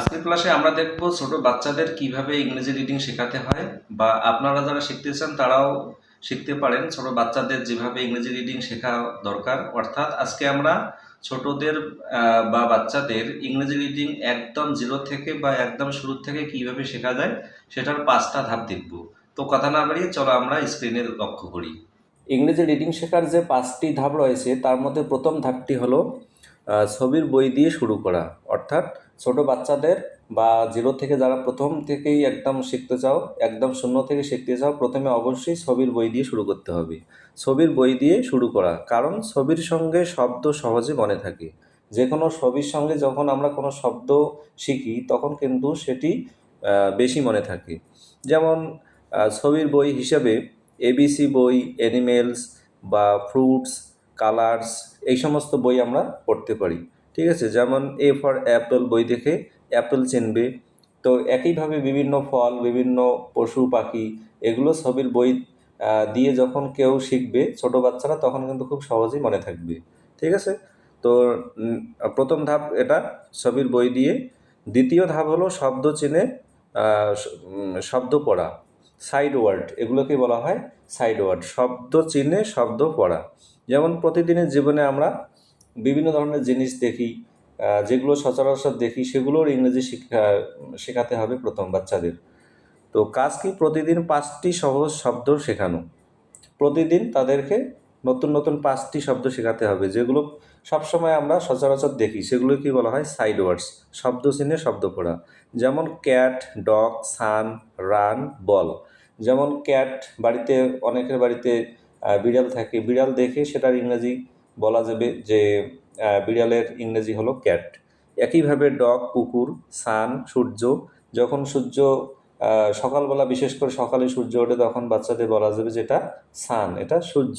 আজকের ক্লাসে আমরা দেখব ছোট বাচ্চাদের কীভাবে ইংরেজি রিডিং শেখাতে হয়, বা আপনারা যারা শিখতে চান তারাও শিখতে পারেন ছোট বাচ্চাদের যেভাবে ইংরেজি রিডিং শেখা দরকার। অর্থাৎ আজকে আমরা ছোটদের বা বাচ্চাদের ইংরেজি রিডিং একদম জিরো থেকে বা একদম শুরু থেকে কীভাবে শেখা যায়, সেটার পাঁচটা ধাপ দেখব। তো কথা না বাড়িয়ে চলো আমরা স্ক্রিনে লক্ষ্য করি। ইংরেজি রিডিং শেখার যে পাঁচটি ধাপ রয়েছে, তার মধ্যে প্রথম ধাপটি হলো ছবির বই দিয়ে শুরু করা। অর্থাৎ ছোট বাচ্চাদের বা জিরো থেকে যারা প্রথম থেকেই একদম শিখতে চাও, একদম শূন্য থেকে শিখতে চাও, প্রথমে অবশ্যই ছবির বই দিয়ে শুরু করতে হবে। ছবির বই দিয়ে শুরু করা। কারণ ছবির সঙ্গে শব্দ সহজে মনে থাকে। যে কোনো ছবির সঙ্গে যখন আমরা কোনো শব্দ শিখি, তখন কিন্তু সেটি বেশি মনে থাকে। যেমন ছবির বই হিসেবে এবিসি বই অ্যানিমেলস বা ফ্রুটস কালার্স এই সমস্ত বই আমরা পড়তে পারি। ঠিক আছে? যেমন এ ফর অ্যাপেল বই দেখে অ্যাপেল চিনবে। তো একইভাবে বিভিন্ন ফল, বিভিন্ন পশু, পাখি, এগুলো ছবির বই দিয়ে যখন কেউ শিখবে, ছোট বাচ্চারা তখন কিন্তু খুব সহজেই মনে থাকবে। ঠিক আছে? তো প্রথম ধাপ এটা ছবির বই দিয়ে। দ্বিতীয় ধাপ হলো শব্দ চিনে শব্দ পড়া। সাইড ওয়ার্ড এগুলোকে বলা হয় সাইড ওয়ার্ড শব্দ চিনে, শব্দ পড়া। যেমন প্রতিদিনের জীবনে আমরা বিভিন্ন ধরনের জিনিস দেখি যেগুলো সচরাচর দেখি সেগুলোর ইংরেজি শিক্ষা, শেখাতে হবে প্রথম বাচ্চাদের। তো কাজ কি প্রতিদিন পাঁচটি সহজ শব্দ শেখানো? প্রতিদিন তাদেরকে নতুন নতুন পাঁচটি শব্দ শেখাতে হবে, যেগুলো সবসময় আমরা সচরাচর দেখি। সেগুলো কি বলা হয়? সাইড ওয়ার্ডস, শব্দ চিনে শব্দ পড়া। যেমন cat, dog, sun, run, ball. যেমন ক্যাট বাড়িতে, অনেকের বাড়িতে বিড়াল থাকে। বিড়াল দেখে সেটার ইংরেজি বলা যাবে যে বিড়ালের ইংরেজি হলো ক্যাট। একইভাবে ডগ, কুকুর, সান, সূর্য, যখন সূর্য সকালবেলা বিশেষ করে সকালে সূর্য ওঠে, তখন বাচ্চাদের বলা যাবে যেটা সান, এটা সূর্য।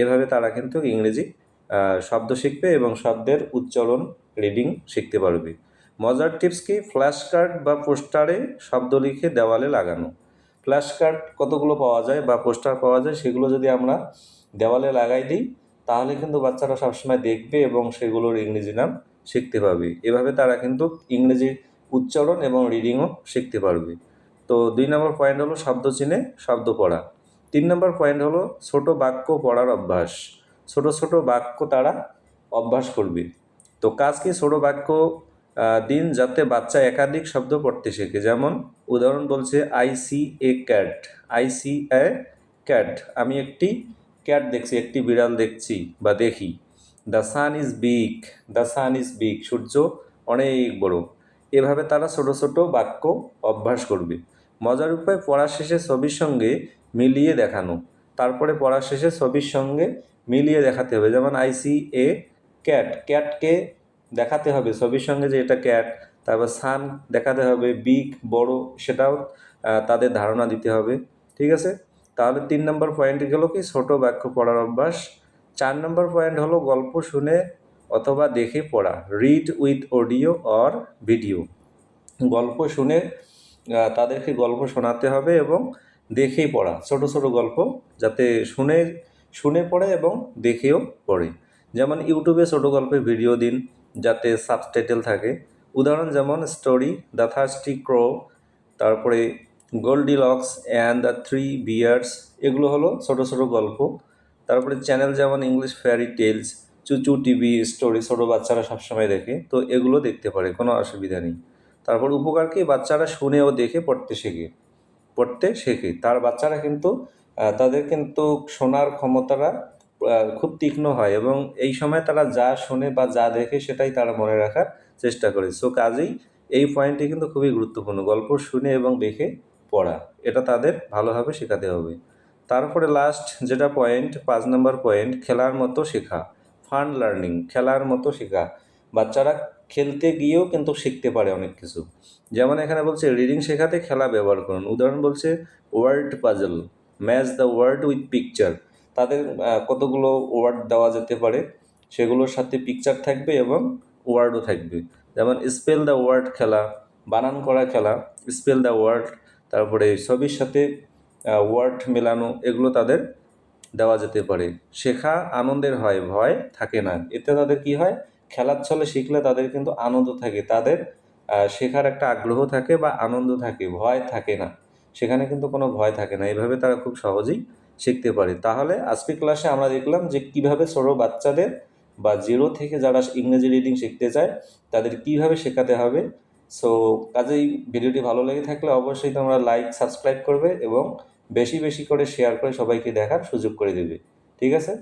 এভাবে তারা কিন্তু ইংরেজি শব্দ শিখবে এবং শব্দের উচ্চারণ, রিডিং শিখতে পারবে। মজার টিপস কি? ফ্ল্যাশ কার্ড বা পোস্টারে শব্দ লিখে দেওয়ালে লাগানো। ফ্ল্যাশ কার্ড কতগুলো পাওয়া যায় বা পোস্টার পাওয়া যায় সেগুলো যদি আমরা দেওয়ালে লাগাই দিই, তাহলে কিন্তু বাচ্চারা সবসময় দেখবে এবং সেগুলোর ইংরেজি নাম শিখতে পারবে। এভাবে তারা কিন্তু ইংরেজি উচ্চারণ এবং রিডিংও শিখতে পারবে। তো দুই নম্বর পয়েন্ট হলো শব্দ চিনে শব্দ পড়া। তিন নম্বর পয়েন্ট হলো ছোট বাক্য পড়ার অভ্যাস। ছোট ছোট বাক্য তারা অভ্যাস করবে। তো কাজ কি? ছোট বাক্য দিন যাতে বাচ্চা একাধিক শব্দ পড়তে শেখে। যেমন উদাহরণ বলছে I see a cat, I see a cat. আমি একটি ক্যাট দেখছি, একটি বিড়াল দেখছি বা দেখি। The sun is big, the sun is big, সূর্য অনেক বড়। এভাবে তারা ছোট ছোট বাক্য অভ্যাস করবে। মজার উপায়, পড়া শেষে ছবির সঙ্গে মিলিয়ে দেখানো। তারপরে পড়া শেষে ছবির সঙ্গে মিলিয়ে দেখাতে হবে। যেমন আই সি এ ক্যাট, ক্যাটকে দেখাতে হবে ছবির সঙ্গে যে এটা ক্যাট তারপর সান দেখাতে হবে বিগ বড়, সেটাও তাদের ধারণা দিতে হবে, ঠিক আছে? তাহলে তিন নম্বর পয়েন্ট গেলো কি? ছোট বাক্য পড়ার অভ্যাস। চার নম্বর পয়েন্ট হলো গল্প শুনে অথবা দেখে পড়া read with audio or video গল্প শুনে তাদেরকে গল্প শোনাতে হবে এবং দেখেই পড়া, ছোট ছোট গল্প যাতে শুনে শুনে পড়ে এবং দেখেও পড়ে। যেমন ইউটিউবে ছোট গল্পের ভিডিও দিন যাতে সাবটাইটেল থাকে। উদাহরণ যেমন স্টোরি দ্য থার্স্টি ক্রো তারপরে Goldilocks and the three bears এগুলো হলো ছোট ছোট গল্প। তারপরে চ্যানেল যেমন English fairy tales ChuChu TV story ছোটো বাচ্চারা সবসময় দেখে, তো এগুলো দেখতে পারে, কোনো অসুবিধা নেই। তারপর উপকার কি? বাচ্চারা শুনে ও দেখে, পড়তে শেখে। পড়তে শেখে। তার বাচ্চারা কিন্তু তাদের কিন্তু শোনার ক্ষমতাটা খুব তীক্ষ্ণ হয় এবং এই সময় তারা যা শোনে বা যা দেখে সেটাই তারা মনে রাখার চেষ্টা করে। সো কাজেই এই পয়েন্টটি কিন্তু খুবই গুরুত্বপূর্ণ। গল্প শুনে এবং দেখে পড়া। এটা তাদের ভালোভাবে শেখাতে হবে। তারপরে লাস্ট যেটা পয়েন্ট পাঁচ নম্বর পয়েন্ট খেলার মতো শেখা। ফান লার্নিং খেলার মতো শেখা। বাচ্চারা খেলতে গিয়েও কিন্তু শিখতে পারে অনেক কিছু। যেমন এখানে বলছে রিডিং শেখাতে খেলা ব্যবহার করুন। উদাহরণ বলছে word puzzle match the word with picture তাদের কতগুলো ওয়ার্ড দেওয়া যেতে পারে, সেগুলোর সাথে পিকচার থাকবে এবং ওয়ার্ডও থাকবে। যেমন স্পেল দ্য ওয়ার্ড খেলা, বানান করা খেলা স্পেল দ্য ওয়ার্ড তারপরে ছবির সাথে ওয়ার্ড মেলানো, এগুলো তাদের দেওয়া যেতে পারে। শেখা আনন্দের হয়, ভয় থাকে না। এতে তাদের কি হয়? খেলার ছলে শিখলে তাদের কিন্তু আনন্দ থাকে। তাদের শেখার একটা আগ্রহ থাকে বা আনন্দ থাকে, ভয় থাকে না। সেখানে কিন্তু কোনো ভয় থাকে না। এইভাবে তারা খুব সহজেই শিখতে পারি। তাহলে আজকে ক্লাসে আমরা দেখলাম যে কীভাবে ছোট বাচ্চাদের বা জিরো থেকে যারা ইংরেজি রিডিং শিখতে চায়, তাদের কীভাবে শেখাতে হবে। সো কাজেই ভিডিওটি ভালো লেগে থাকলে অবশ্যই তোমরা লাইক সাবস্ক্রাইব করবে এবং বেশি বেশি করে শেয়ার করে সবাইকে দেখার সুযোগ করে দেবে। ঠিক আছে?